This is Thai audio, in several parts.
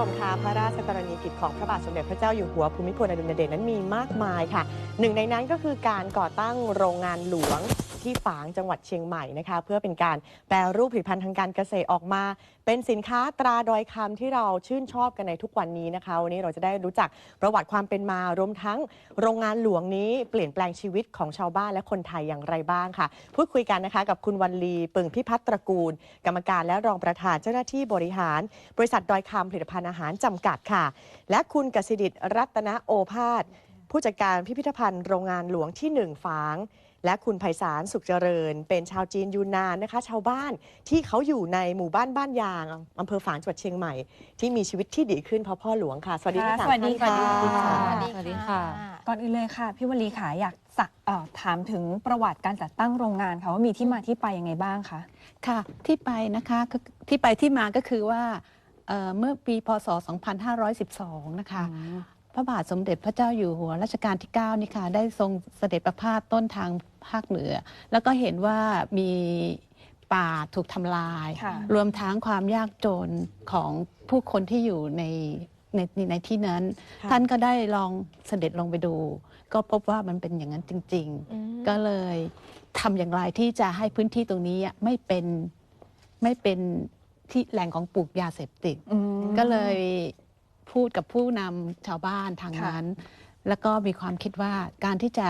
ชมคะพระราชกรณียกิจของพระบาทสมเด็จพระเจ้าอยู่หัวภูมิพลอดุลยเดชนั้นมีมากมายค่ะ หนึ่งในนั้นก็คือการก่อตั้งโรงงานหลวง ที่ฝางจังหวัดเชียงใหม่นะคะ เพื่อเป็นการแปรรูปผลิตภัณฑ์ทางการเกษตรออกมา เป็นสินค้าตราดอยคำที่เราชื่นชอบกันในทุกวันนี้นะคะ วันนี้เราจะได้รู้จักประวัติความเป็นมารวมทั้งโรงงานหลวงนี้เปลี่ยนแปลงชีวิตของชาวบ้านและคนไทยอย่างไรบ้างค่ะ พูดคุยกันนะคะ กับคุณวันลีปึงพิพัฒน์ตระกูล กรรมการและรองประธานเจ้าหน้าที่บริหาร บริษัทดอยคำผลิตภัณฑ์อาหารจำกัดค่ะ และคุณกสิดิตรัตนโอภาสผู้จัดการพิพิธภัณฑ์โรงงานหลวงที่ 1 ฝาง และคุณไพศาลสุขเจริญ เป็นชาวจีนยูนนานนะคะ ชาวบ้านที่เขาอยู่ในหมู่บ้านบ้านยางอำเภอฝางจังหวัดเชียงใหม่ ที่มีชีวิตที่ดีขึ้นเพราะพ่อหลวงค่ะ สวัสดีทั้งค่ะสามสวัสดีท่านค่ะค่ะสวัสดีค่ะ ก่อนอื่นเลยค่ะ พี่วลีค่ะอยากสักเอ่อถามถึงประวัติการจัดตั้งโรงงานค่ะว่ามีที่มาที่ไปยังไงบ้างคะค่ะ ที่ไปนะคะก็ที่ไปที่มาก็คือว่าเอ่อเมื่อปีพศ 2512 นะคะพ ระบาทสมเด็จพระเจ้าอยู่หัวรัชกาลที่ 9 นี่ค่ะ ได้ทรงเสด็จประพาสต้นทางภาคเหนือ แล้วก็เห็นว่ามีป่าถูกทำลาย ค่ะรวมทั้งความยากจนของผู้คนที่อยู่ในในในที่นั้น ค่ะ ท่านก็ได้ลองเสด็จลงไปดู ก็พบว่ามันเป็นอย่างนั้นจริงๆก็เลยทำอย่างไรที่จะให้พื้นที่ตรงนี้อะไม่เป็นไม่เป็นที่แหล่งของปลูกยาเสพติด อืม ก็เลย พูดกับผู้นำชาวบ้านทางค่ะนั้น แล้วก็มีความคิดว่าการที่จะ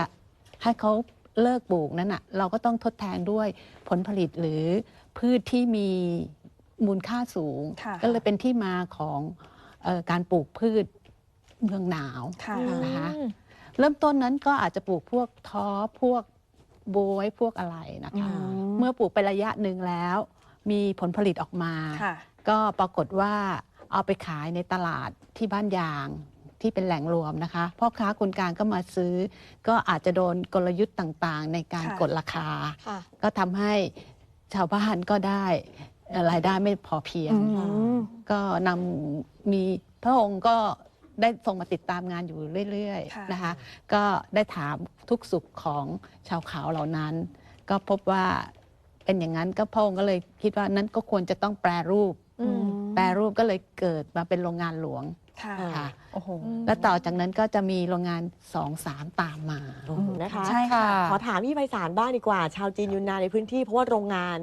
ให้เขาเลิกปลูกนั้นอะเราก็ต้องทดแทนด้วยผลผลิตหรือพืชที่มีมูลค่าสูงค่ะก็เลยเป็นที่มาของเออการปลูกพืชเมืองหนาวค่ะนะคะเริ่มต้นนั้นก็อาจจะปลูกพวกท้อพวกบวยพวกอะไรนะคะอืมเมื่อปลูกไประยะหนึ่งแล้ว มีผลผลิตออกมาค่ะก็ปรากฏว่า เอาไปขายในตลาดที่บ้านยางที่เป็นแหล่งรวมนะคะพ่อค้าคนกลางก็มาซื้อ ก็อาจจะโดนกลยุทธ์ต่างๆ ในการค่ะกดราคา ค่ะ ก็ทำให้ชาวบ้านก็ได้เอ่อรายได้ไม่พอเพียง อืม ก็นำมีพระองค์ก็ได้ทรงมาติดตามงานอยู่เรื่อยค่ะ ๆนะคะ ก็ได้ถามทุกสุขของชาวเขาเหล่านั้น ก็พบว่าเป็นอย่างนั้นก็พระองค์ก็เลยคิดว่านั้นก็ควรจะต้องแปรรูป อืม แปรรูปก็เลยเกิดมาเป็นโรงงานหลวงค่ะค่ะ โอ้โห แล้วต่อจากนั้นก็จะมีโรงงานสองสามตามมานะคะใช่ค่ะ ขอถามพี่ไพศาลบ้างดีกว่า ชาวจีนยูนนานในพื้นที่เพราะว่าโรงงาน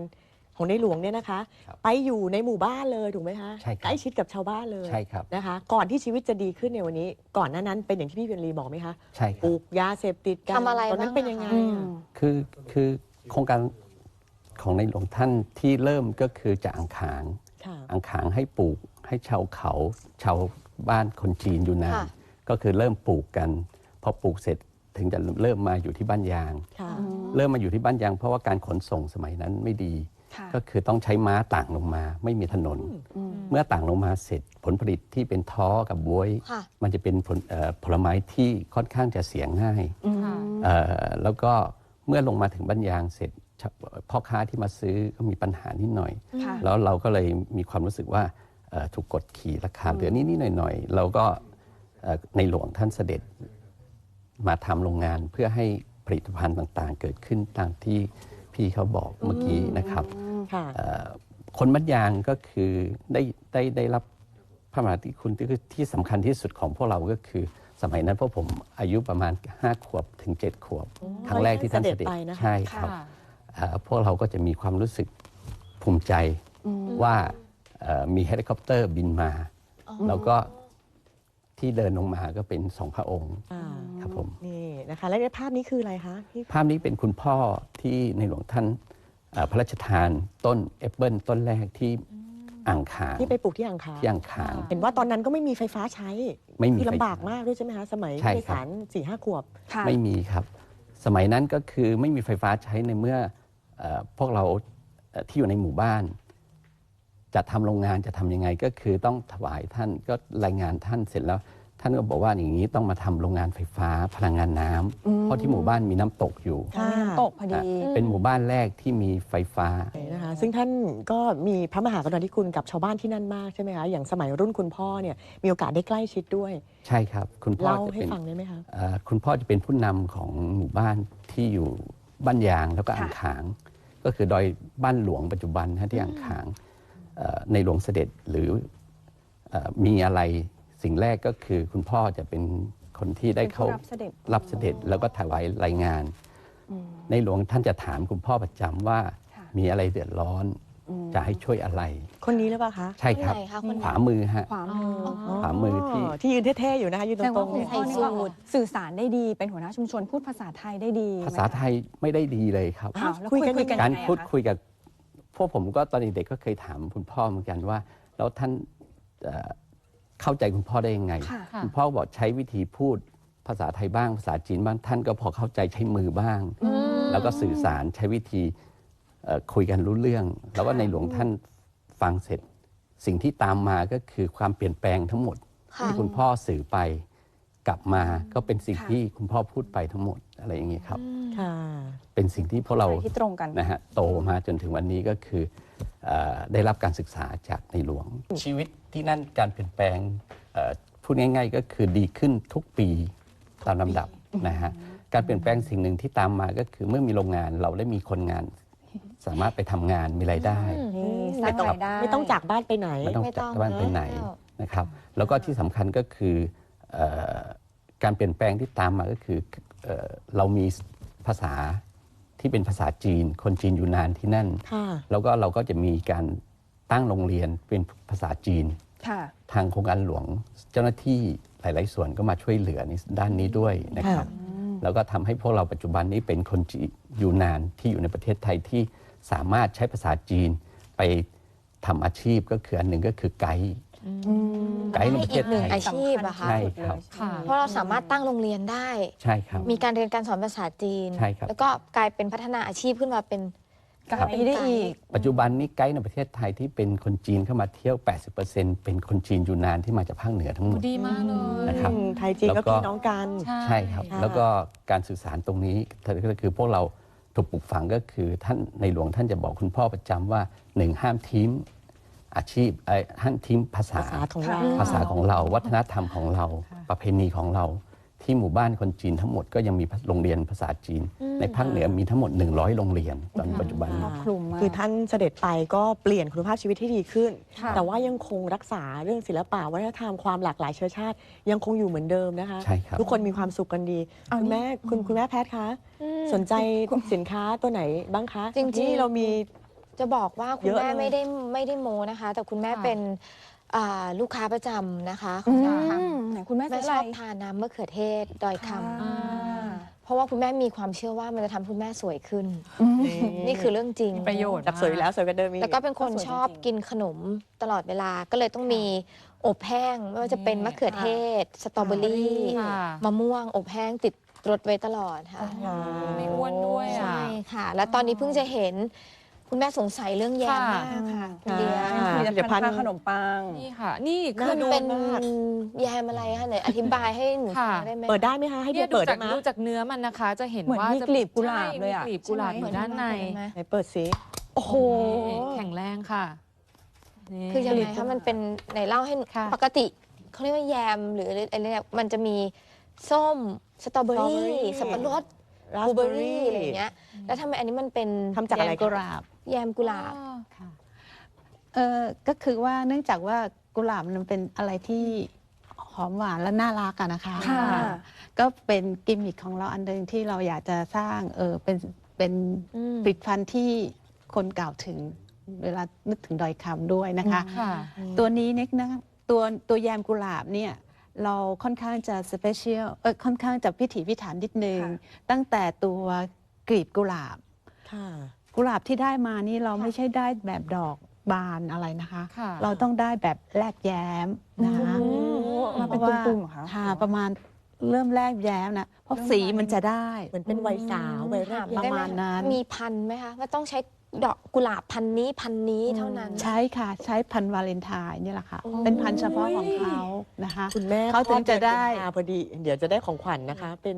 ของในหลวงเนี่ยนะคะ ครับไปอยู่ในหมู่บ้านเลยถูกไหมคะใช่ครับ ใกล้ชิดกับชาวบ้านเลยใช่ครับ นะคะ ก่อนที่ชีวิตจะดีขึ้นในวันนี้ ก่อนหน้านั้นเป็นอย่างที่พี่เพียรลีบอกไหมคะใช่คปรับลูกยาเสพติดกันทำอะไรตอนนั้นบ้างเป็นอะยังไงคะอือะมคือคือโครงการของในหลวงท่านที่เริ่มก็คือจะอังขางค่ะ อังขางให้ปลูกให้ชาวเขาชาวบ้านคนจีนอยู่นานค่ะก็คือเริ่มปลูกกัน พอปลูกเสร็จถึงจะเริ่มมาอยู่ที่บ้านยางค่ะเริ่มมาอยู่ที่บ้านยาง เพราะว่าการขนส่งสมัยนั้นไม่ดีค่ะก็คือต้องใช้ม้าต่างลงมา ไม่มีถนน เมื่อต่างลงมาเสร็จผลผลิตที่เป็นท้อกับบวยค่ะมันจะเป็นผลเอ่อผลไม้ที่ค่อนข้างจะเสียง่ายอืมเอ่อแล้วก็เมื่อลงมาถึงบ้านยางเสร็จชะ พ่อค้าที่มาซื้อก็มีปัญหานิดหน่อยค่ะแล้วเราก็เลยมีความรู้สึกว่าเอ่อถูกกดขี่ราคาเหลือนิดๆหน่อยๆเราก็เอ่อในหลวงท่านเสด็จมาทำโรงงานเพื่อให้ผลิตภัณฑ์ต่างๆ เกิดขึ้นตามที่พี่เขาบอกเมื่อกี้นะครับค่ะเอ่อคนมัดยางก็คือได้ได้ได้รับพระมหากรุณาธิคุณที่คือที่สำคัญที่สุดของพวกเราก็คือ สมัยนั้นพวกผมอายุประมาณ 5 ขวบถึง 7 ขวบ ครั้งแรกที่ท่านเสด็จเสด็จไปนะคะใช่ครับเอ่อ พวกเราก็จะมีความรู้สึกภูมิใจว่าเอ่อมีเฮลิคอปเตอร์บินมา แล้วก็ที่เดินลงมาก็เป็นสองพระองค์อ่าครับผมนี่นะคะ และในภาพนี้คืออะไรคะพี่ภาพนี้เป็นคุณพ่อที่ในหลวงท่านเอ่อพระราชทานต้นแอปเปิลต้นแรกที่อ่างขางที่ไปปลูกที่อ่างคาที่อ่างขาง เห็นว่าตอนนั้นก็ไม่มีไฟฟ้าใช้ ไม่มีคือไฟลำบากฟ้ามมากด้วยใช่ไหมคะ สมัยใช่พี่ครับสารสี่ห้าขวบค่ะไม่มีครับ สมัยนั้นก็คือไม่มีไฟฟ้าใช้ในเมื่อเออ พวกเราเอ่อที่อยู่ในหมู่บ้านจะทำโรงงานจะทำยังไงก็คือต้องถวายท่านก็รายงานท่านเสร็จแล้ว ท่านก็บอกว่าอย่างนี้ต้องมาทำโรงงานไฟฟ้าพลังงานน้ำเพราะที่หมู่บ้านมีน้ำตกอยู่ค่ะตกพอดีเป็นหมู่บ้านแรกที่มีไฟฟ้านะคะซึ่งท่านก็มีพระมหากรุณาธิคุณกับชาวบ้านที่นั่นมากใช่ไหมคะอย่างสมัยรุ่นคุณพ่อเนี่ยมีโอกาสได้ใกล้ชิดด้วย ใช่ครับ คุณพ่อเล่าจะให้เป็นฟังได้ไหมคะเอ่อคุณพ่อจะเป็นผู้นำของหมู่บ้านที่อยู่ บ้านยางแล้วก็อ่างขาง ก็คือดอยบ้านหลวงปัจจุบันนะที่อ่างขางเอ่อในหลวงเสด็จหรือเอ่อมีอะไรสิ่งแรกก็คือคุณพ่อจะเป็นคนที่ได้เข้าเป็นผู้รับเสด็จรับเสด็จแล้วก็ถวายรายงาน ในหลวงท่านจะถามคุณพ่อประจำว่าค่ะมีอะไรเดือดร้อน จะให้ช่วยอะไร คนนี้หรือเปล่าคะ ใช่ครับ คนไหนคะคนไหน ขวามือฮะ ขวามืออขวามือที่ ที่ยืนเท่ๆอยู่นะคะยืนแสดงตรว่างๆคุณเนี่ยพ่อนี่ก็สื่อสารได้ดี เป็นหัวหน้าชุมชนพูดภาษาไทยได้ดีภาษาไทยไม่ได้ดีเลยครับ อ้าวแล้วคุคุยยกันคุยกัน การยังไงอะพูดคะคุยกับพวกผมก็ตอนเด็กๆก็เคยถามคุณพ่อเหมือนกันว่า แล้วท่านเอ่อเข้าใจคุณพ่อได้ยังไง ค่ะ ค่ะ คุณพ่อบอกใช้วิธีพูดภาษาไทยบ้างภาษาจีนบ้างท่านก็พอเข้าใจใช้มือบ้าง แล้วก็สื่อสารใช้วิธีเอ่อ คุยกันรู้เรื่อง แล้วก็ในหลวงท่านฟังเสร็จ สิ่งที่ตามมาก็คือความเปลี่ยนแปลงทั้งหมดค่ะที่คุณพ่อสื่อไปกลับมาก็เป็นสิ่งค่ะที่คุณพ่อพูดไปทั้งหมดอะไรอย่างนี้ครับค่ะเป็นสิ่งที่พวกเราไปที่ตรงกันนะฮะโตมาจนถึงวันนี้ก็คือเออได้รับการศึกษาจากในหลวง ชีวิตที่นั่นการเปลี่ยนแปลงเอ่อพูดง่าย ๆ ก็คือดีขึ้นทุกปีตามลำดับนะฮะการเปลี่ยนแปลงสิ่งหนึ่งที่ตามมาก็คือเมื่อมีโรงงานเราได้มีคนงาน สามารถไปทำงานมีรายได้ นี่สร้างรายได้ ไม่ต้องจากบ้านไปไหน ไม่ต้องไม่ต้จาอกงบ้านไปไหนแล้ว นะครับ แล้วก็ที่สำคัญก็คือเออการเปลี่ยนแปลงที่ตามมาก็คือเออเรามีภาษาที่เป็นภาษาจีน คนจีนอยู่นานที่นั่น ค่ะ แล้วก็เราก็จะมีการตั้งโรงเรียนเป็นภาษาจีน ค่ะ ทางโครงการหลวงเจ้าหน้าที่หลาย ๆ ส่วนก็มาช่วยเหลือในด้านนี้ด้วยนะครับ แล้วก็ทำให้พวกเราปัจจุบันนี้เป็นคนจีนอยู่นานที่อยู่ในประเทศไทยที่ สามารถใช้ภาษาจีนไปทำอาชีพก็คืออันหนึ่งก็คือไกด์ ไกด์ในประเทศอีกหนึ่งไทยอาชีพอะค่ะใช่ครับ ค่ะ เพราะเราสามารถตั้งโรงเรียนได้ ใช่ครับ มีการเรียนการสอนภาษาจีน ใช่ครับ แล้วก็กลายเป็นพัฒนาอาชีพขึ้นมาเป็น ไกด์ได้อีก ปัจจุบันนี้ไกด์ในประเทศไทยที่เป็นคนจีนเข้ามาเที่ยว 80%เป็นคนจีนอยู่นานที่มาจากภาคเหนือทั้งหมด ดีมากเลย นะครับอืมไทยจีนแล้ก็วก็ พี่น้องกัน ใช่ครับค่ะแล้วก็การสื่อสารตรงนี้ก็คือพวกเรา ถูกปลูกฝังก็คือท่านในหลวงท่านจะบอกคุณพ่อประจำว่าหนึ่งห้ามทิ้งอาชีพเอ้ยห้ามทิ้งภาษาภาษาของเราค่ะภาษาของเรา วัฒนธรรมของเรา ประเพณีของเรา ที่หมู่บ้านคนจีนทั้งหมดก็ยังมีโรงเรียนภาษาจีน ในภาคเหนือมีทั้งหมด 100 โรงเรียนตอนปัจจุบัน ครนี้อบคลุมมาก คือท่านเสด็จไปก็เปลี่ยนคุณภาพชีวิตที่ดีขึ้น ค่ะ แต่ว่ายังคงรักษาเรื่องศิลปะวัฒนธรรมความหลากหลายเชื้อชาติ ยังคงอยู่เหมือนเดิมนะคะ ใช่ครับ ทุกคนมีความสุขกันดี เอาคุณนี่แม่คุณคุณแม่แพทย์คะสนใจสินค้าตัวไหนบ้างคะจริงๆที่เรามี จะบอกว่าคุณเยอะแม่เลยไม่ได้ไม่ได้โมนะคะ แต่คุณแม่ค่ะเป็น อ่าลูกค้าประจำนะคะขอืองดอยคมไหนคุณแม่ำแม่ซื้อชอะไรอบทานน้ำมะเขือเทศดอยคค่ะำ เพราะว่าคุณแม่มีความเชื่อว่ามันจะทำคุณแม่สวยขึ้น อืม นี่คือเรื่องจริง ประโยชน์จากสวยอยู่แล้วสวยกว่าเดิมอีก แล้วก็เป็นคนก็สวยชอบจริงๆกินขนมตลอดเวลาก็เลยต้องมีอบแห้งไม่ว่าจะเป็นมะเขือเทศ สตรอเบอรี่ค่ะ มะม่วงอบแห้งติดรถไว้ตลอดค่ะค่ะไม่อ้วนด้วยอะ ใช่ค่ะ แล้วตอนนี้เพิ่งจะเห็น คุณแม่สงสัยเรื่องแยมค่ะมากค่ะคุณเดียค่ะผลิตผลิตภัภัณณฑ์ฑ์ขนมปัง นี่ค่ะ นี่น่าคือมันดูเป็นมากแยมอะไรคะไหนอธิบายให้หนูค่ะฟังได้ไหมเปิดได้ไหมคะให้เนี่เดียยดูเปิดจากได้ไหมดูจากเนื้อมันนะคะ จะเห็นเหมือนว่ามีจะกลีบกุหลาบใช่เลยอะมีกลีบกุหลาบใช่อยู่ด้านในเห็นไหมไหนเปิดสิโอ้โหนี่แข็งแรงค่ะนี่คือยังไงคะมันเป็นไหนเล่าให้หนูค่ะปกติเขาเรียกว่าแยมหรืออะไรเนี่ยมันจะมีส้มสตรอเบอรี่ strawberry สับปะรด ราบสลูเบเบออรี่รี่อะไรอย่างเงี้ย แล้วทำไมอันนี้มันเป็นทำจากอะไรแยมกุหลาบแยมกุหลาบ อ๋อ ค่ะเออก็คือว่าเนื่องจากว่ากุหลาบมันเป็นอะไรที่หอมหวานและน่ารักอะนะคะค่ะ ก็เป็นกิมมิคของเราอันหนึงที่เราอยากจะสร้างเออเป็นเป็นอืม ผลิตภัณฑ์ที่คนกล่าวถึงเวลานึกถึงดอยคำด้วยนะคะ ค่ะ ตัวนี้เนี่ยนะตัวตัวแยมกุหลาบเนี่ย เราค่อนข้างจะสเปเชียลเออค่อนข้างจะพิถีพิถันนิดนึง ค่ะ ตั้งแต่ตัวกลีบกุหลาบ ค่ะ กุหลาบที่ได้มานี่เราไม่ใช่ได้แบบดอกบานอะไรนะคะ ค่ะ เราต้องได้แบบแลกแย้มนะคะ โอ้มาเป็นพราะว่าตุ่มๆเหรอคะค่ะประมาณเริ่มแรกแย้มนะเพราะเริ่มสีบานมันจะได้ เหมือนเป็นวัยสาววัยแรกถามประได้ไหมาณนั้น มีพันธุ์ไหมคะว่าต้องใช้ ดอกกุหลาบพันธุ์นี้พันธุ์นี้เท่านั้น ใช้ค่ะใช้พันธุ์วาเลนไทน์นี่แหละค่ะ โอ้เป็นพันธุ์เฉพาะของเขานะคะ คุณแม่เขาถึงจะได้ คลอเอนกุมภาพอดี เดี๋ยวจะได้ของขวัญนะคะ เป็น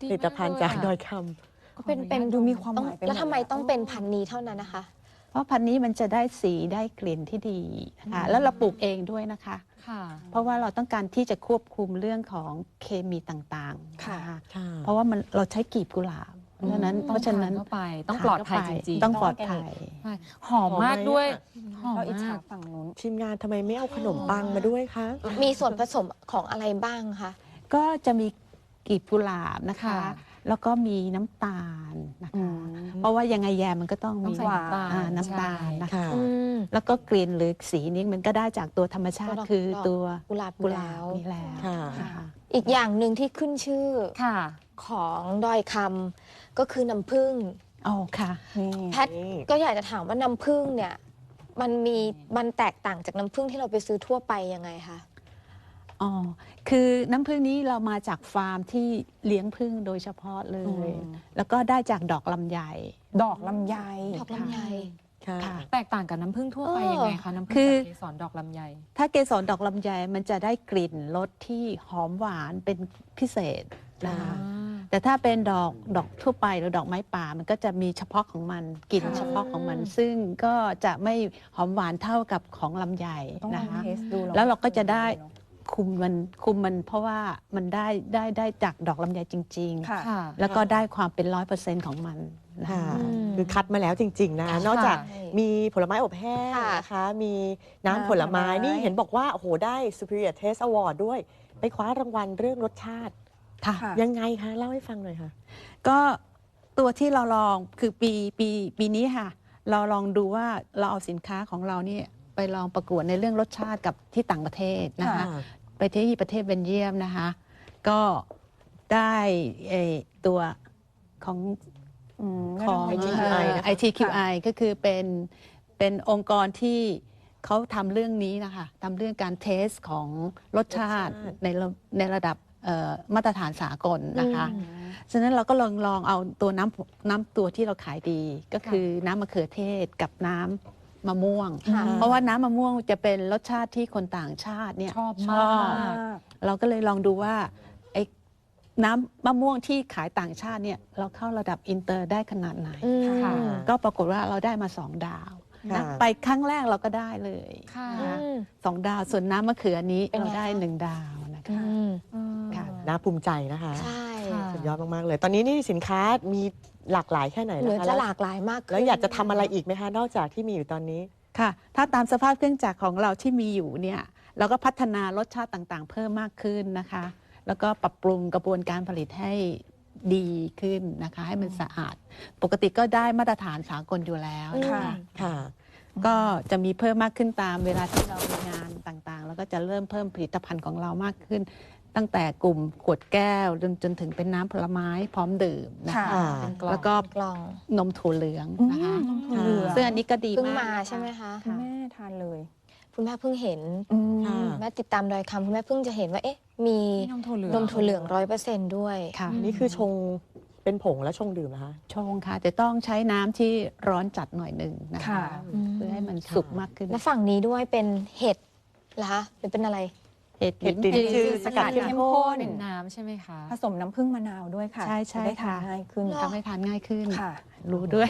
ผลิตภัณฑ์จากดอยคำก็เป็นเป็นดูมีความต้องหมายไปแล้วทำไมหมดเลยต้องเป็นพันธุ์นี้เท่านั้นนะคะ เพราะพันธุ์นี้มันจะได้สีได้กลิ่นที่ดีนะคะแล้วเราปลูกเองด้วยนะคะ ค่ะ เพราะว่าเราต้องการที่จะควบคุมเรื่องของเคมีต่างๆค่ะนค่ะ เพราะว่ามันเราใช้กลีบกุหลาบ เพราะฉะนั้น ต้เพองราะฉะนั้นทานเข้าไปต้องปลอดภัยจริงๆต้องปลอดภัย ใช่หอมมากด้วยหอมเราอิจฉามากฝั่งนู้น ทีมงานทำไมไม่เอาขนมปังมาด้วยคะ มีส่วนผสมของอะไรบ้างคะ ก็จะมีกลีบกุหลาบนะคะ ค่ะ แล้วก็มีน้ำตาลนะอืคะมเพราะว่ายังไงแยมมันก็ต้องต้อมีงใส่น้ำตาลอ่าน้ำตาลใช่นะคะ ค่ะ อืม แล้วก็กลิ่นหรือสีนี้มันก็ได้จากตัวธรรมชาติ ตัวดอกคือดอกตัวกุหลาบกุหลาแล้บวนี่แล้วค่ะนะคะอีกอย่างหนึ่งที่ขึ้นชื่อค่ะ ของดอยคำ ก็คือน้ำผึ้งอ๋อค่ะนี่แพทย์ก็อยากจะถามว่าน้ำผึ้งเนี่ย มันมีมันแตกต่างจากน้ำผึ้งที่เราไปซื้อทั่วไปยังไงคะอ๋อคือน้ำผึ้งนี้เรามาจากฟาร์มที่เลี้ยงผึ้งโดยเฉพาะเลยอืมแล้วก็ได้จากดอกลำไยดอกลำไยดอกลำไยค่ะค่ะแตกต่างกับน้ำผึ้งทั่วไปเออยังไงคะน้ำผึ้งคือจากเกสรดอกลำไย ถ้าเกสรดอกลำไยมันจะได้กลิ่นรสที่หอมหวานเป็นพิเศษนะคะ แต่ถ้าเป็นดอกดอกทั่วไปหรือดอกไม้ป่ามันก็จะมีเฉพาะของมันกลิ่นค่ะเฉพาะของมัน ซึ่งก็จะไม่หอมหวานเท่ากับของลำไยต้องลนะองคะเทสดูแล้วเราก็จะได้คุมมันคุมมันเพราะว่ามันได้ได้ได้จากดอกลำไยจริง ค่ะ ค่ะ ๆ แล้วก็ได้ความเป็นร้อยเปอร์เซ็นต์ของมันนะค่ะคะอืมคือคัดมาแล้วจริง ๆ นะค่ะนอกจากใช่มีผลไม้อบแห้งค่ะนะคะ มีน้ำน้ำผลไม้ผลไม้ นี่เห็นบอกว่า โอ้โห ได้ Superior Taste Award ด้วย ไปคว้ารางวัลเรื่องรสชาติ ค่ะค่ะ ยังไงคะ เล่าให้ฟังหน่อยค่ะ ก็ตัวที่เราลองคือปีปีปีนี้ค่ะ เราลองดูว่าเราเอาสินค้าของเราเนี่ยไปลองประกวดในเรื่องรสชาติกับที่ต่างประเทศนะคะ ไปที่ประเทศเบนเยียมนะคะ ก็ได้เอ่อตัวของอืมของ ITQI นะคะ ITQI ก็คือเป็นเป็นองค์กรที่เขาทำเรื่องนี้นะคะทำเรื่องการเทสของรสชาติรสชาติในระในระดับเอ่อ มาตรฐานสากลนะคะอืมฉะนั้นเราก็ลองลองเอาตัวน้ำน้ำตัวที่เราขายดีก็คือน้ำมะเขือเทศกับน้ำมะม่วงค่ะเพราะว่าน้ำมะม่วงจะเป็นรสชาติที่คนต่างชาติเนี่ยชอบชมอากบเราก็เลยลองดูว่าไอ้น้ำมะม่วงที่ขายต่างชาติเนี่ยเราเข้าระดับอินเตอร์ได้ขนาดไหนอืมค่ะก็ปรากฏว่าเราได้มาสองดาวนะค่ะไปครั้งแรกเราก็ได้เลยค่ะนอืมสองดาวส่วนน้ำมะเขือนี้เป็นไงเราได้คะหนึ่งดาวนะคะอืมค่ะ น่าภูมิใจนะคะ ใช่ค่ะสุดยอดมาก ๆ เลย ตอนนี้นี่สินค้ามีหลากหลายแค่ไหนเหมืแล้อวนคะจะแล้วหลากหลายมากขึ้นแล้วอยากจะทำอะไรอีกไหมคะ นอกจากที่มีอยู่ตอนนี้ ค่ะ ถ้าตามสภาพเครื่องจักรของเราที่มีอยู่เนี่ยเราก็พัฒนารสชาติต่างๆ เพิ่มมากขึ้นนะคะ แล้วก็ปรับปรุงกระบวนการผลิตให้ดีขึ้นนะคะ ให้มันสะอาด ปกติก็ได้มาตรฐานสากลอยู่แล้วนะคะค่ะ ค่ะ ก็จะมีเพิ่มมากขึ้นตามเวลาที่เรามีงานต่างๆ แล้วก็จะเริ่มเพิ่มผลิตภัณฑ์ของเรามากขึ้น ตั้งแต่กลุ่มขวดแก้วจนจนถึงเป็นน้ำผลไม้พร้อมดื่มนะคะค่ะเป็นกล่องแล้วก็กล่องนมถั่วเหลืองนะคะอืมนมถั่วเหลือง ซึ่งอันนี้ก็ดีเพิ่งมากมาใช่ไหมคะคุณแม่ทานเลย คุณแม่เพิ่งเห็นอืมค่ะ แม่ติดตามดอยคำคุณแม่เพิ่งจะเห็นว่าเอ๊ะมีมีนมถั่วเหลืองนมถั่วเหลืองร้อยเปอร์เซนต์ด้วย ค่ะ นี่คือชงเป็นผงแล้วชงดื่มนะคะ ชงค่ะแต่ต้องใช้น้ำที่ร้อนจัดหน่อยหนึ่งนะคะค่ะ เพื่อให้มันสุกมากขึ้น และฝั่งนี้ด้วยเป็นเห็ดเหรอคะหรือเป็นอะไร เห็ดเห็ดลิ้นจือสกัดเข้มเข้มข้ข้นนเป็นน้ำใช่ไหมคะผสมน้ำผึ้งมะนาวด้วยค่ะใช่ใช่จะได้ทาค่ะนง่ายขึ้นหรอทำให้ทานง่ายขึ้น ค่ะ รู้ด้วย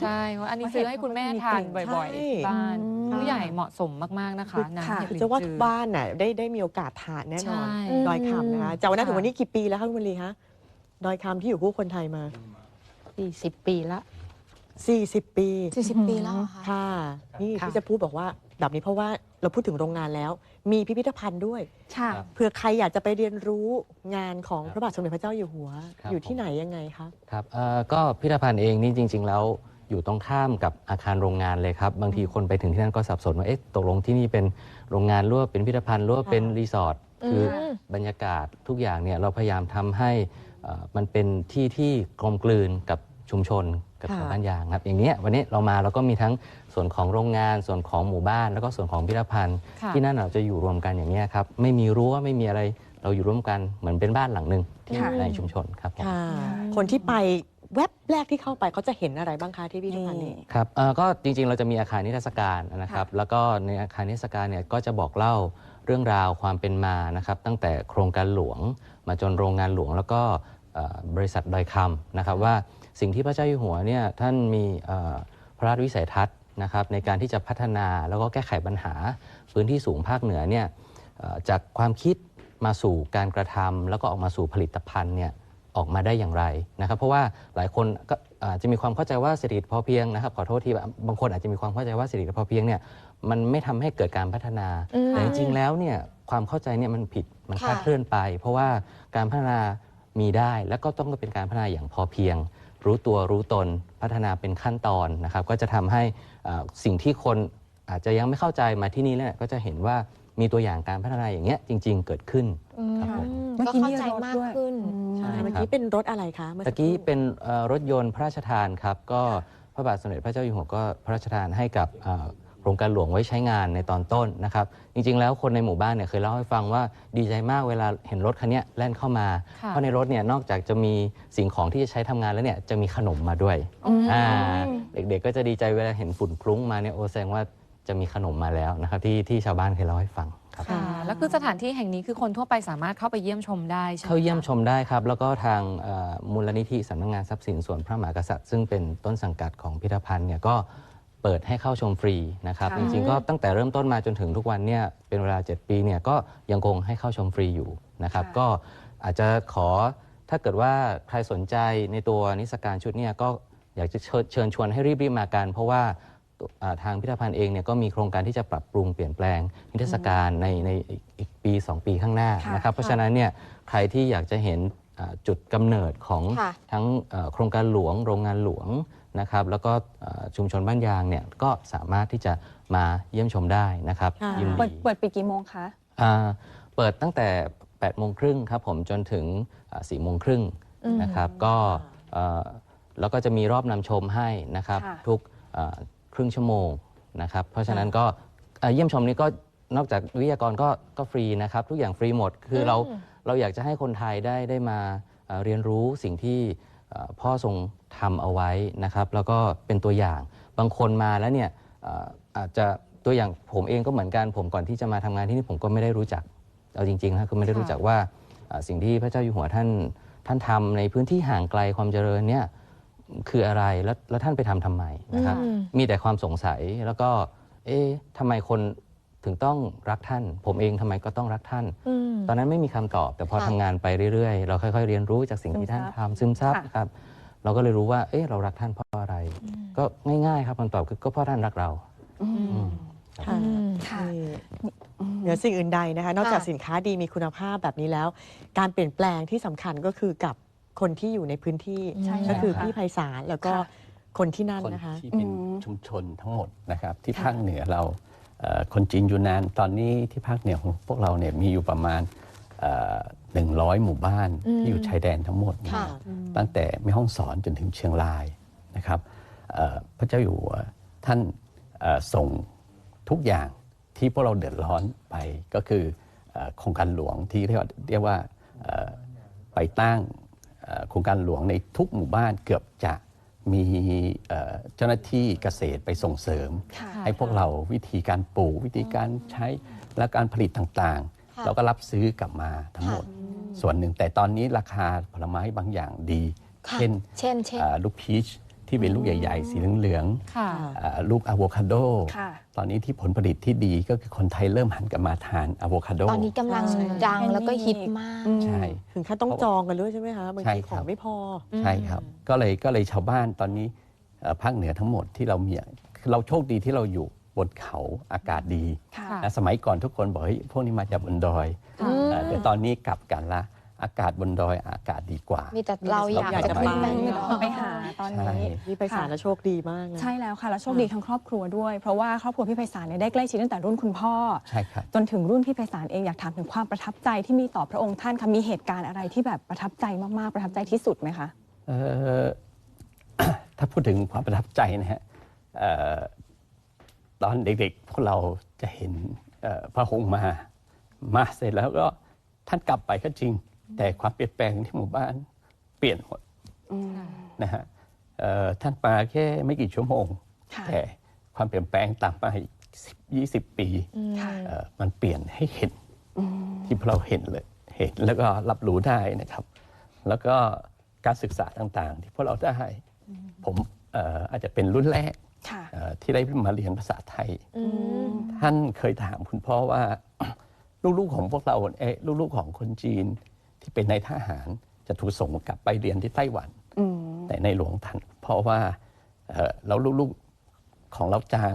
ใช่ว่าอันนี้ซื้อให้คุณแม่ทานบ่อยใช่ๆที่บ้านอืมผู้ใหญ่เหมาะสมมากๆนะคะน้ำค่ะ เห็ดคือลิ้นจะว่าจืทุกอบ้านน่ะได้ได้มีโอกาสทานแน่นอน ใช่ ดอยคำนะคะจากวันนั้นถึงค่ะวันนี้กี่ปีแล้วคะคุณวลีคะดอยคำที่อยู่คู่คนไทยมา 40 ปีละ 40 ปี40 ปีแล้วเหรอคะ ค่ะ นี่ค่ะที่จะพูดบอกว่าแบบนี้เพราะว่าเราพูดถึงโรงงานแล้ว มีพิพิธภัณฑ์ด้วยค่ะเผื่อใครอยากจะไปเรียนรู้งานของพระบาทสมเด็จพระเจ้าอยู่หัว ครับ อยู่ที่ผมไหนยังไงคะ ครับเอ่อก็พิพิธภัณฑ์เองนี่จริง ๆ แล้วอยู่ตรงข้ามกับอาคารโรงงานเลยครับ บางทีคนไปถึงที่นั่นก็สับสนว่าเอ๊ะตกลงที่นี่เป็นโรงงานหรือว่าเป็นพิพิธภัณฑ์หรือว่าเป็นรีสอร์ทคืออมบรรยากาศทุกอย่างเนี่ยเราพยายามทำให้เอ่อมันเป็นที่ที่กลมกลืนกับชุมชน กับค่ะชาวบ้านยางครับอย่างเนี้ยวันนี้เรามาเราก็มีทั้งส่วนของโรงงานส่วนของหมู่บ้าน แล้วก็ส่วนของพิพิธภัณฑ์ค่ะที่นั่นเราจะอยู่รวมกันอย่างเนี้ยครับไม่มีรั้วไม่มีอะไรเราอยู่ร่วมกันเหมือนเป็นบ้านหลังหนึ่งที่ค่ะในชุมชนครับผมค่ะคนที่ไปแว็บแรกที่เข้าไปเขาจะเห็นอะไรบ้างคะที่พิพิธภัณฑ์นี้ครับเอ่อก็จริงๆ เราจะมีอาคารนิทรรศการนะครับ แล้วก็ในอาคารนิทรรศการเนี่ยก็จะบอกเล่าเรื่องราวความเป็นมานะครับ ตั้งแต่โครงการหลวงมาจนโรงงานหลวง แล้วก็เอ่อบริษัทดอยคำนะครับว่า สิ่งที่พระเจ้าอยู่หัวเนี่ยท่านมีพระราชวิสัยทัศน์นะครับในการที่จะพัฒนาแล้วก็แก้ไขปัญหาพื้นที่สูงภาคเหนือเนี่ยจากความคิดมาสู่การกระทำแล้วก็ออกมาสู่ผลิตภัณฑ์เนี่ยออกมาได้อย่างไรนะครับ เพราะว่าหลายคนก็อาจจะมีความเข้าใจว่าเศรษฐกิจพอเพียงนะครับขอโทษทีบางคนอาจจะมีความเข้าใจว่าเศรษฐกิจพอเพียงเนี่ยมันไม่ทำให้เกิดการพัฒนาแต่จริงๆแล้วเนี่ยความเข้าใจเนี่ยมันผิดมันคลาดเคลื่อนไป เพราะว่าการพัฒนามีได้แล้วก็ต้องเป็นการพัฒนาอย่างพอเพียง รู้ตัวรู้ตนพัฒนาเป็นขั้นตอนนะครับ ก็จะทำให้อ่าสิ่งที่คนอาจจะยังไม่เข้าใจมาที่นี่แล้วเนี่ยก็จะเห็นว่ามีตัวอย่างการพัฒนาอย่างเงี้ยจริง ๆ เกิดขึ้นครับผม เมื่อก็กี้เข้ามีใจรถมากด้วยขึ้น ใช่ เมื่อครับกี้เป็นรถอะไรคะเมื่อตะสัคกี้รู่ เป็นเอ่อรถยนต์พระราชทานครับ ก็พระบาทสมเด็จพระเจ้าอยู่หัวก็พระราชทานให้กับเอ่อ โครงการหลวงไว้ใช้งานในตอนต้นนะครับ จริงๆ แล้วคนในหมู่บ้านเนี่ยเคยเล่าให้ฟังว่าดีใจมากเวลาเห็นรถคันเนี้ยแล่นเข้ามาค่ะเพราะในรถเนี่ยนอกจากจะมีสิ่งของที่จะใช้ทำงานแล้วเนี่ยจะมีขนมมาด้วยอ่าเด็กๆก็จะดีใจเวลาเห็นฝุ่นคลุ้งมาเนี่ยโอแสดงว่าจะมีขนมมาแล้วนะครับที่ที่ชาวบ้านเคยเล่าให้ฟังครับค่ะแล้วคือสถานที่แห่งนี้คือคนทั่วไปสามารถเข้าไปเยี่ยมชมได้ใช่ไหมเข้าเยี่ยมคะชมได้ครับ แล้วก็ทางเอ่อมูลนิธิสำนักงานทรัพย์สินส่วนพระมหากษัตริย์ ซึ่งเป็นต้นสังกัดของพิพิธภัณฑ์เนี่ยก็ เปิดให้เข้าชมฟรีนะครับค่ะจริงๆก็ตั้งแต่เริ่มต้นมาจนถึงทุกวันเนี่ยเป็นเวลา 7 ปีเนี่ยก็ยังคงให้เข้าชมฟรีอยู่นะครับก็อาจจะขอถ้าเกิดว่าใครสนใจในตัวนิทรรศการชุดเนี่ยก็อยากจะเชิญเชิญชวนให้รีบๆมากัน เพราะว่าอ่าทางพิพิธภัณฑ์เองเนี่ยก็มีโครงการที่จะปรับปรุงเปลี่ยนแปลงนิทรรศการในในอีกอีกปี 2 ปีข้างหน้าค่ะนะครับเพราะฉะนั้นเนี่ยใครที่อยากจะเห็นอ่า จุดกำเนิดของค่ะทั้งเอ่อโครงการหลวงโรงงานหลวงนะครับแล้วก็เอ่อชุมชนบ้านยางเนี่ยก็สามารถที่จะมาเยี่ยมชมได้นะครับค่ะยินเปิดดีเปิดปีกี่โมงคะอ่าเปิดตั้งแต่8โมงครึ่งครับผมจนถึง4โมงครึ่งนะครับก็เอ่อแล้วก็จะมีรอบนำชมให้นะครับค่ะทุกเอ่อครึ่งชั่วโมงนะครับเพราะฉะนั้นก็เอ่อเยี่ยมชมนี้ก็นอกจากวิทยากรก็ก็ฟรีนะครับ ทุกอย่างฟรีหมดคือเรา เราอยากจะให้คนไทยได้ได้มาเอ่อเรียนรู้สิ่งที่เอ่อพ่อทรงทำเอาไว้นะครับ แล้วก็เป็นตัวอย่างบางคนมาแล้วเนี่ยเอ่ออาจจะตัวอย่างผมเองก็เหมือนกันผมก่อนที่จะมาทำงานที่นี่ผมก็ไม่ได้รู้จักเอาจริงๆนะคือไม่ได้รู้จักว่าเอ่อสิ่งที่พระเจ้าอยู่หัวท่านท่านทำในพื้นที่ห่างไกลความเจริญเนี่ยคืออะไรแล้วแล้วท่านไปทำทำไมนะครับอืมมีแต่ความสงสัยแล้วก็เอ๊ะทำไมคน ถึงต้องรักท่าน ผมเองทำไมก็ต้องรักท่านอืมตอนนั้นไม่มีคำตอบ แต่พอค่ะทำงานไปเรื่อยๆ เราค่อยๆ เรียนรู้จากสิ่งที่ท่านทำซึมซับค่ะครับ เราก็เลยรู้ว่า เอ๊ะเรารักท่านเพราะอะไร ก็ง่ายๆ ครับคำตอบคือก็เพราะท่านรักเราอืมค่ะอืมค่ะนี่เหนือสิ่งอื่นใดนะคะ นอกจากค่ะสินค้าดีมีคุณภาพแบบนี้แล้ว การเปลี่ยนแปลงที่สำคัญก็คือกับคนที่อยู่ในพื้นที่ใช่ก็คือค่ะพี่ไพศาลแล้วก็ค่ะคนที่นั่นคนนะคะที่เป็นอืมชุมชนทั้งหมดนะครับ ที่ค่ะภาคเหนือเราเอ่อ คนจีนยูนานตอนนี้ที่ภาคเหนือของพวกเราเนี่ยมีอยู่ประมาณหนึ่งร้อยหมู่บ้านอืมที่อยู่ชายแดนทั้งหมดค่ะตั้งแต่แม่ห้องสอนจนถึงเชียงรายนะครับเอ่อพระเจ้าอยู่หัวท่านเอ่อส่งทุกอย่างที่พวกเราเดือดร้อนไปก็คือเอ่อโครงการหลวงที่เรียกว่าเรียกว่าเอ่อไปตั้งเอ่อโครงการหลวงในทุกหมู่บ้านเกือบจะ มีเอ่อเจ้าหน้าที่เกษตรไปส่งเสริมค่ะให้พวกเราวิธีการปลูกวิธีการใช้และการผลิตต่างค่ะๆเราก็รับซื้อกลับมาทั้งหมด ส่วนหนึ่งแต่ตอนนี้ราคาผลไม้บางอย่างดีค่ะเช่นเช่นเช่นอ่าลูกพีช ที่เป็นลูกใหญ่ ๆ สีเหลืองค่ะ ๆอ่าลูกอะโวคาโด ค่ะ ตอนนี้ที่ผลผลิตที่ดีก็คือคนไทยเริ่มหันกลับมาทานอะโวคาโด ตอนนี้กำลังใช่ ดังแล้วก็ฮิตมาก ใช่ ถึงขั้นต้องจองกันด้วยใช่ไหมคะบางใช่ทีคขรับองไม่พอ ใช่ครับ ก็เลยก็เลยชาวบ้านตอนนี้เอ่อภาคเหนือทั้งหมดที่เรามีคือเราโชคดีที่เราอยู่บนเขาอากาศดีค่ะค่ะนะสมัยก่อนทุกคนบอกเฮ้ยพวกนี้มาจากบนดอยค่ะเอ่อแต่ตอนนี้กลับกันละ อากาศบนดอยอากาศดีกว่า มีแต่เราอยากอยากจะจะขึ้นไปไปไม่ต้องไปหาตอนใช่นี้พี่ไพศาลค่ะแล้วโชคดีมากนะใช่แล้วค่ะแล้วโชคดีทั้งครอบครัวด้วย เพราะว่าครอบครัวพี่ไพศาลเนี่ยได้ใกล้ชิดตั้งแต่รุ่นคุณพ่อใช่ครับจนถึงรุ่นพี่ไพศาลเองอยากถามถึงความประทับใจที่มีต่อพระองค์ท่านค่ะมีเหตุการณ์อะไรที่แบบประทับใจมากๆ ประทับใจที่สุดไหมคะเอ่อถ้าพูดถึงความประทับใจนะฮะเอ่อตอนเด็กๆ พวกเราจะเห็นเอ่อพระองค์มา มาเสร็จแล้วก็ท่านกลับไปก็จริง แต่ความเปลี่ยนแปลงที่หมู่บ้านเปลี่ยนหมดนะฮะเอ่อท่านมาแค่ไม่กี่ชั่วโมงค่ะแต่ความเปลี่ยนแปลงตามมาอีกสิบยี่สิบปีค่ะเอ่อมันเปลี่ยนให้เห็นที่พวกเราเห็นเลยเห็นแล้วก็รับรู้ได้นะครับ แล้วก็การศึกษาต่างๆ ที่พวกเราได้ผมเอ่ออาจจะเป็นรุ่นแรกค่ะเอ่อที่ได้มาเรียนภาษาไทยอืมท่านเคยถามคุณพ่อว่า ลูกๆของพวกเราเอ๊ะลูกๆของคนจีน ที่เป็นในายทหารจะจะถูกส่งกลับไปเรียนที่ไต้หวันอืมแต่ในหลวงท่านเพราะว่าเอ่อเราลูกๆของเราจาง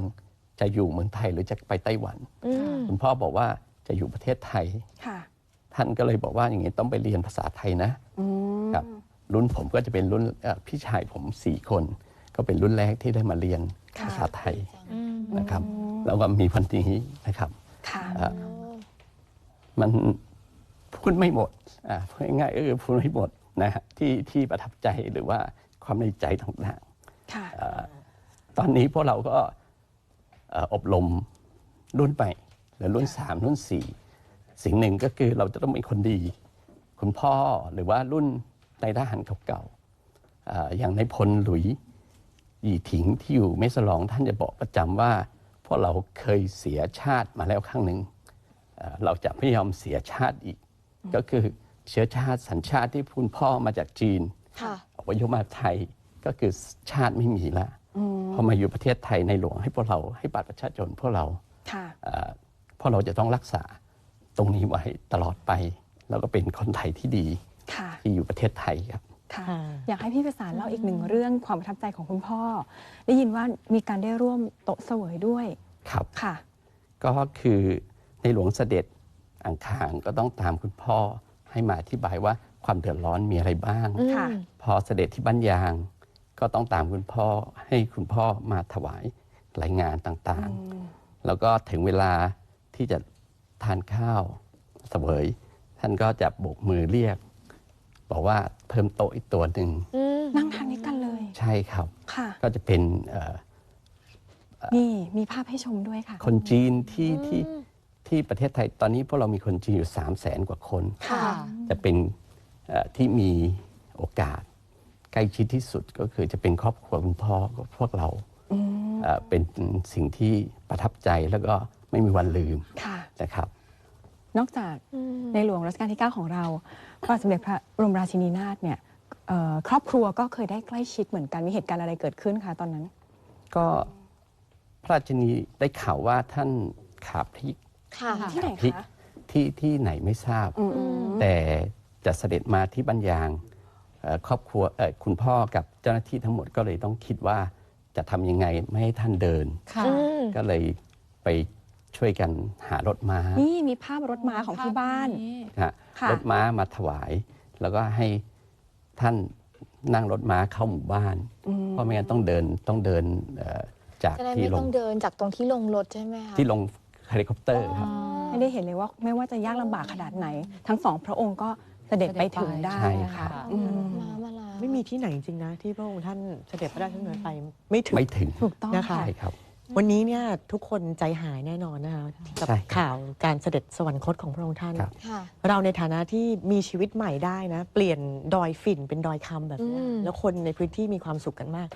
จะอยู่เมืองไทยหรือจะไปไต้หวันอืมคุณพ่อบอกว่าจะอยู่ประเทศไทยค่ะท่านก็เลยบอกว่าอย่างนี้ต้องไปเรียนภาษาไทยนะอืมครับรุ่นผมก็จะเป็นรุ่นเอ่อพี่ชายผมสี่คน ก็เป็นรุ่นแรกที่ได้มาเรียนค่ะภาษาไทยอืมนะครับ แล้วก็มีพันนี้นะครับค่ะเอ่อมัน พูดไม่หมดอ่าพูดง่ายๆก็คือพูดไม่หมดนะฮะที่ที่ประทับใจหรือว่าความในใจต่างค่ะ ๆเอ่อตอนนี้พวกเราก็เอ่ออบรมรุ่นใหม่หรือรุ่นสามรุ่นสี่สิ่งหนึ่งก็คือเราจะต้องเป็นคนดี คุณพ่อหรือว่ารุ่นในทหารเก่าๆเอ่ออย่างในพลหลุยหยีถิงที่อยู่เมสลองท่านจะบอกประจำว่า พวกเราเคยเสียชาติมาแล้วครั้งหนึ่งเอ่อเราจะไม่ยอมเสียชาติอีก ก็คือเชื้อชาติสัญชาติที่คุณพ่อมาจากจีนค่ะอพยพมาไทยก็คือชาติไม่มีละพอมาอยู่ประเทศไทยในหลวงให้พวกเราให้บัตรประชาชนพวกเราค่ะเอ่อพวกเราจะต้องรักษาตรงนี้ไว้ตลอดไป แล้วก็เป็นคนไทยที่ดีค่ะที่อยู่ประเทศไทยครับค่ะค่ะอยากให้พี่ประสานเล่าอีกหนึ่งเรื่องความประทับใจของคุณพ่อ ได้ยินว่ามีการได้ร่วมโต๊ะเสวยด้วย ครับค่ะ ก็คือในหลวงเสด็จ อังคารก็ต้องตามคุณพ่อให้มาอธิบายว่าความเดือดร้อนมีอะไรบ้าง ค่ะ พอเสด็จที่บ้านยาง ก็ต้องตามคุณพ่อให้คุณพ่อมาถวายรายงานต่างๆ แล้วก็ถึงเวลาที่จะทานข้าวเสวย ท่านก็จะโบกมือเรียก บอกว่าเพิ่มโต๊ะอีกตัวหนึ่งอืมนั่งทานนี้กันเลย ใช่ครับ ค่ะ ก็จะเป็นเอ่อนี่มีภาพให้ชมด้วยค่ะ คนจีนที่ที่ ที่ประเทศไทยตอนนี้พวกเรามีคนจีนอยู่3 0 0แสนกว่าคน ค่ะ จะเป็นเอ่อที่มีโอกาสใกล้ชิดที่สุดก็คือจะเป็นครอบครัวคุณพ่อกับพวกเราเอ่อเป็นสิ่งที่ประทับใจแล้วก็ไม่มีวันลืมค่ะ นะครับ นอกจากในหลวงรัชกาลที่ 9 ของเราพระบาทสมเด็จพระบรมราชินีนาถเนี่ยเอ่อครอบครัวก็เคยได้ใกล้ชิดเหมือนกันมีเหตุการณ์อะไรเกิดขึ้นคะตอนนั้น ก็พระราชินีได้ข่าวว่าท่านขาพริก ค่ะ ที่ไหนพริกคะที่ที่ไหนไม่ทราบ อืมอืม แต่จะเสด็จมาที่บัญยางเอ่อครอบครัวเอ่อคุณพ่อกับเจ้าหน้าที่ทั้งหมดก็เลยต้องคิดว่าจะทำยังไงไม่ให้ท่านเดิน ค่ะ อืม ก็เลยไปช่วยกันหารถม้านี่มีภาพรถม้าของที่บ้าน นะฮะค่ะรถม้ามาถวาย แล้วก็ให้ท่านนั่งรถม้าเข้าหมู่บ้านเพราะไม่งั้นต้องเดินต้องเดินเอ่อจากจะได้ที่ไม่ลต้องงเดินจากตรงที่ลงรถใช่ไหมคะที่ลง เฮลิคอปเตอร์ครับ ไม่ได้เห็นเลยว่าไม่ว่าจะยากลำบากขนาดไหน ทั้งสองพระองค์ก็เสด็จไปถึงได้ใช่ค่ะ อืมมามาลาไม่มีที่ไหนจริงๆนะ ที่พระองค์ท่านเสด็จพระราชดำเนินไปไม่ถึงไม่ถึงถูกต้องนะคะค่ะ ใช่ครับ วันนี้เนี่ยทุกคนใจหายแน่นอนนะคะกับใช่ครับข่าวการเสด็จสวรรคตของพระองค์ท่าน ครับ ค่ะ เราในฐานะที่มีชีวิตใหม่ได้นะ เปลี่ยนดอยฝิ่นเป็นดอยคำแบบเนี้ยอืม แล้วคนในพื้นที่มีความสุขกันมาก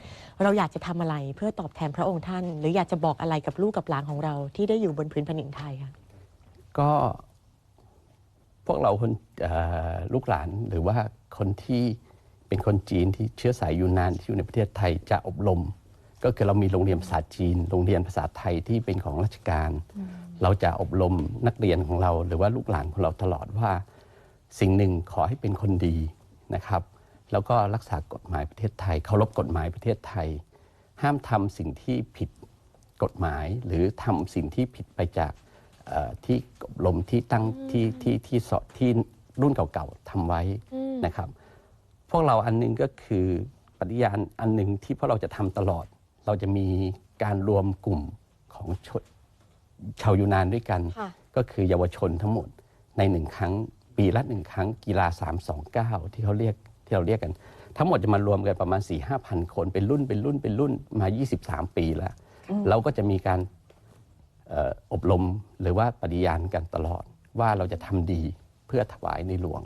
เราอยากจะทำอะไรเพื่อตอบแทนพระองค์ท่าน หรืออยากจะบอกอะไรกับลูกกับหลานของเราที่ได้อยู่บนพื้นแผ่นดินไทยค่ะก็พวกเราคนเอ่อลูกหลานหรือว่าคนที่เป็นคนจีนที่เชื้อสายยูนนานที่อยู่ในประเทศไทยจะอบรม ก็คือเรามีโรงเรียนภาษาจีน โรงเรียนภาษาไทยที่เป็นของราชการ เราจะอบรมนักเรียนของเรา หรือว่าลูกหลานของเราตลอดว่า สิ่งหนึ่งขอให้เป็นคนดีนะครับ แล้วก็รักษากฎหมายประเทศไทย เคารพกฎหมายประเทศไทย ห้ามทำสิ่งที่ผิดกฎหมาย หรือทำสิ่งที่ผิดไปจากเอ่อที่อบรมที่ตั้งที่ที่ที่สอนที่รุ่นเก่าๆทำไว้นะครับ พวกเราอันหนึงก็คือปฏิญาณอันหนึ่งที่พวกเราจะทำตลอด เราจะมีการรวมกลุ่มของชนชาวยูนานด้วยกัน ค่ะ ก็คือเยาวชนทั้งหมดในหนึ่งครั้งปีละหนึ่งครั้งกีฬา 329 ที่เขาเรียกที่เราเรียกกัน ทั้งหมดจะมารวมกันประมาณ 4 5 0 0 0คน เป็นรุ่นเป็นรุ่นเป็นรุ่นมา 23 ปีแล้ว เราก็จะมีการเอ่ออบรมหรือว่าปฏิญาณกันตลอดว่าเราจะทำดีเพื่อถวายในหลวง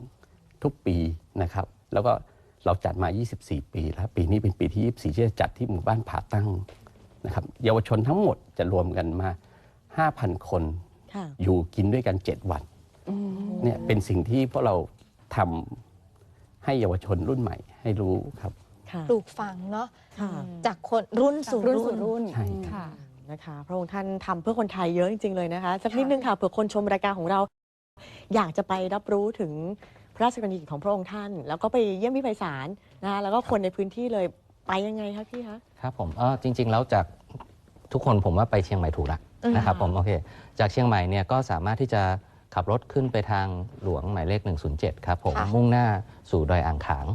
ทุกปีนะครับ แล้วก็ เราจัดมา 24 ปีแล้ว ปีนี้เป็นปีที่ 24 ที่จะจัดที่หมู่บ้านผาตั้งนะครับเยาวชนทั้งหมดจะรวมกันมา 5,000 คน ค่ะอยู่กินด้วยกัน 7 วันเนี่ยเป็นสิ่งที่พวกเราทำให้เยาวชนรุ่นใหม่ให้รู้ครับ ค่ะปลูกฝังเนาะค่ะ จากคนรุ่นสู่รุ่นรุ่สู่น รุ่นใช่ ค่ะ นะคะ พระองค์ท่านทำเพื่อคนไทยเยอะจริง ๆ เลยนะคะ สักนิดนึงค่ะเผื่อคนชมรายการของเรา อยากจะไปรับรู้ถึง พระราชกรณียกิจของพระองค์ท่าน แล้วก็ไปเยี่ยมพี่ไพศาลนะคะแล้วก็คนในพื้นที่เลยไปยังไงคะพี่คะ ครับผมเออจริง ๆ แล้วจากทุกคนผมว่าไปเชียงใหม่ถูกละอืม นะครับผมโอเค จากเชียงใหม่เนี่ยก็สามารถที่จะขับรถขึ้นไปทางหลวงหมายเลข 107 ครับผมค่ะมุ่งหน้าสู่ดอยอ่างขาง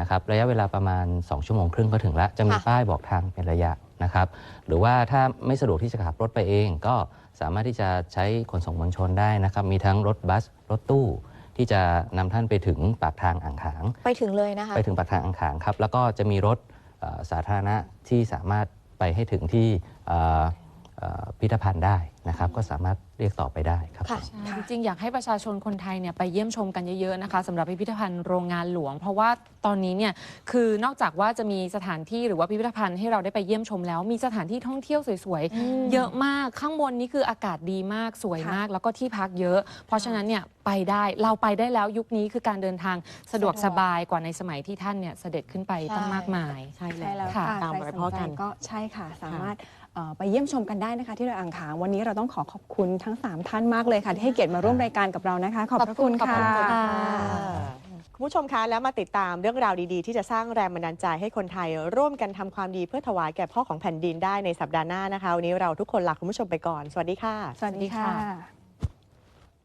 นะครับระยะเวลาประมาณ 2 ชั่วโมงครึ่งก็ถึงละจะมีค่ะ ป้ายบอกทางเป็นระยะนะครับหรือว่าถ้าไม่สะดวกที่จะขับรถไปเอง ก็สามารถที่จะใช้ขนส่งมวลชนได้นะครับมีทั้งรถบัสรถตู้ ที่จะนำท่านไปถึงปากทางอ่างขาง ไปถึงเลยนะคะ ไปถึงปากทางอ่างขางครับ แล้วก็จะมีรถเอ่อสาธารณะที่สามารถไปให้ถึงที่เอ่อเอ่อ พิพิธภัณฑ์ได้นะครับ ก็สามารถเรียกต่อไปได้ครับ ค่ะใช่จริงๆอยากให้ประชาชนคนไทยเนี่ยไปเยี่ยมชมกันเยอะๆนะคะสำหรับพิพิธภัณฑ์โรงงานหลวง เพราะว่าตอนนี้เนี่ยคือนอกจากว่าจะมีสถานที่หรือว่าพิพิธภัณฑ์ให้เราได้ไปเยี่ยมชมแล้ว มีสถานที่ท่องเที่ยวสวยๆ เยอะมากข้างบนนี้คืออากาศดีมากสวยมาก แล้วก็ที่พักเยอะ เพราะฉะนั้นเนี่ยไปได้เราไปได้แล้วยุคนี้คือการเดินทางสะดวกสบายกว่าในสมัยที่ท่านเนี่ยเสด็จขึ้นไปตั้งมากมาย ใช่ใช่แล้วค่ะค่ะตามใครรอยสพ่อนใจกัน ก็ใช่ค่ะ สามารถเอ่อ ไปเยี่ยมชมกันได้นะคะ ที่ดอยอ่างขางวันนี้เราต้องขอขอบคุณทั้ง 3 ท่านมากเลยค่ะ ที่ให้เกียรติมาร่วมรายการกับเรานะคะ ขอบพระคุณขอบค่ะคุณค่ะคุณผู้ชมคะแล้วมาติดตามเรื่องราวดีๆ ที่จะสร้างแรงบันดาลใจให้คนไทย ร่วมกันทำความดีเพื่อถวายแก่พ่อของแผ่นดินได้ในสัปดาห์หน้านะคะวันนี้เราทุกคนลาคุณผู้ชมไปก่อน สวัสดีค่ะ สวัสดีค่ะ